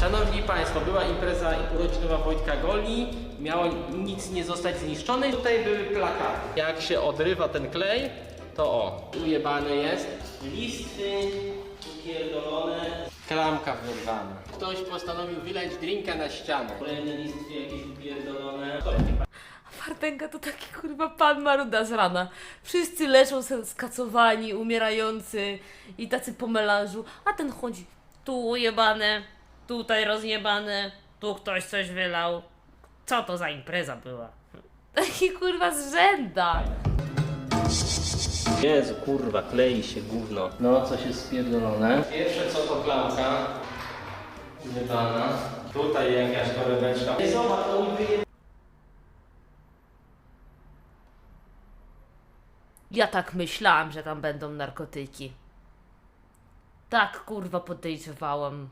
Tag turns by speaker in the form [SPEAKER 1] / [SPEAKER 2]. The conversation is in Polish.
[SPEAKER 1] Szanowni Państwo, była impreza urodzinowa Wojtka Goli, miało nic nie zostać zniszczone. Tutaj były plakaty. Jak się odrywa ten klej, to o, ujebane jest. Listy upierdolone, klamka wyrwana. Ktoś postanowił wylać drinka na ścianę. Kolejne listy jakieś upierdolone.
[SPEAKER 2] Wartenga to taki kurwa pan Maruda z rana. Wszyscy leżą skacowani, umierający i tacy po melanżu, a ten chodzi tu ujebane, tutaj rozjebane, tu ktoś coś wylał. Co to za impreza była? Taki kurwa zrzęda.
[SPEAKER 1] Jezu, kurwa, klei się gówno. No, coś jest spierdolone. Pierwsze co to klamka. Wydana. Tutaj jakaś torebeczka. Ej, Zobacz, to mi wyje...
[SPEAKER 2] Ja tak myślałam, że tam będą narkotyki. Tak kurwa podejrzewałam.